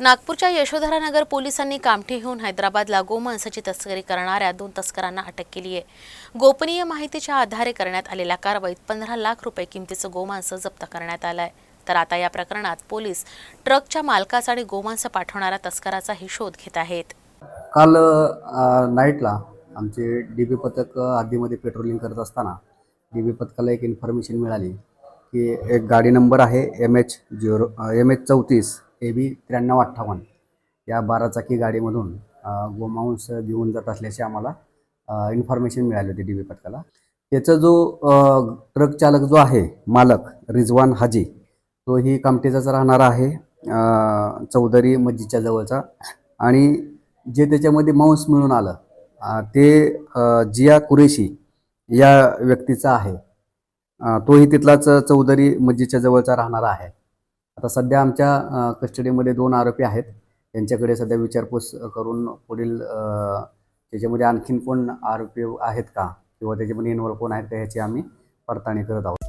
नागपूरच्या यशोधरा नगर पोलिसांनी कामठीहून हैदराबादला गोमांसाची तस्करी करणाऱ्या दोन तस्करांना अटक केली आहे. गोपनीय माहितीच्या आधारे करण्यात आलेल्या कारवाईत पंधरा लाख रुपये किमतीचं गोमांस जप्त करण्यात आलं आहे तर आता या प्रकरणात पोलीस ट्रकच्या मालकाचा आणि गोमांस पाठवणाऱ्या तस्कराचाही शोध घेत आहेत. काल नाईटला आमचे डी बी पथक आधीमध्ये पेट्रोलिंग करत असताना डी बी पथकाला एक इन्फॉर्मेशन मिळाली की एक गाडी नंबर आहे M H zero M H चौतीस ए बी त्र्याण्णव अठ्ठावन्न. या बाराचाकी गाडीमधून गोमांस घेऊन जात असल्याची आम्हाला इन्फॉर्मेशन मिळाली होती डी बी पथकाला. त्याचा जो ट्रक चालक जो आहे मालक रिजवान हाजी तो ही कामटेचाच राहणारा आहे चौधरी मस्जिदच्या जवळचा. आणि जे त्याच्यामध्ये मांस मिळून आलं ते जिया कुरेशी या व्यक्तीचा आहे. तोही तिथलाच चौधरी मस्जिदच्या जवळचा राहणारा आहे. आता सध्या आमच्या कस्टडीमध्ये दोन आरोपी आहेत. त्यांच्याकडे सध्या विचारपूस करून पुढील त्याच्यामध्ये आणखीन कोण आरोपी आहेत का? किंवा त्याच्यामध्ये इन्व्हॉल्व कोण आहेत का ह्याची आम्ही पडताळणी करत आहोत.